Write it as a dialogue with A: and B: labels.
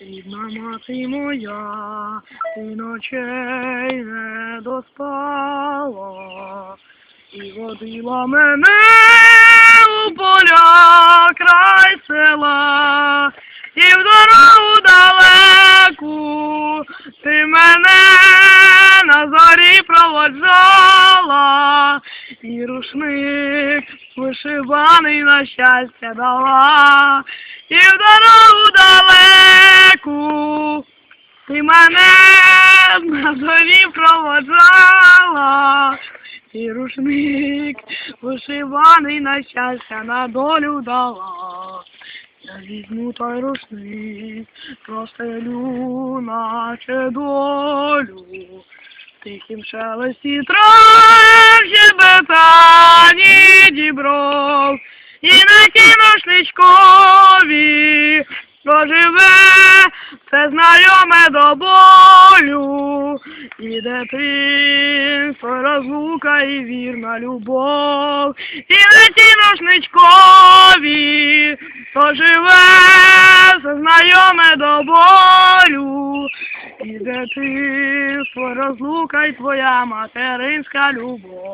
A: Рідна мати моя, ти ночей не доспала, і водила мене у поля край села, і в дорогу далеку ти мене на зорі проводжала, і рушник вишиваний на щастя дала, і в дорогу далеку ти мене на проводжала, і рушник вишиваний на щастя на долю дала. Я візьму той рушник, простелю, наче долю, тихім шелесті трав, щебетані дібров, і накину шлічкові, все знайоме до болю, і дитинство, розлука і вірна любов, і леті рушничкові, то живе все знайоме до болю, і дитинство, розлука і твоя материнська любов.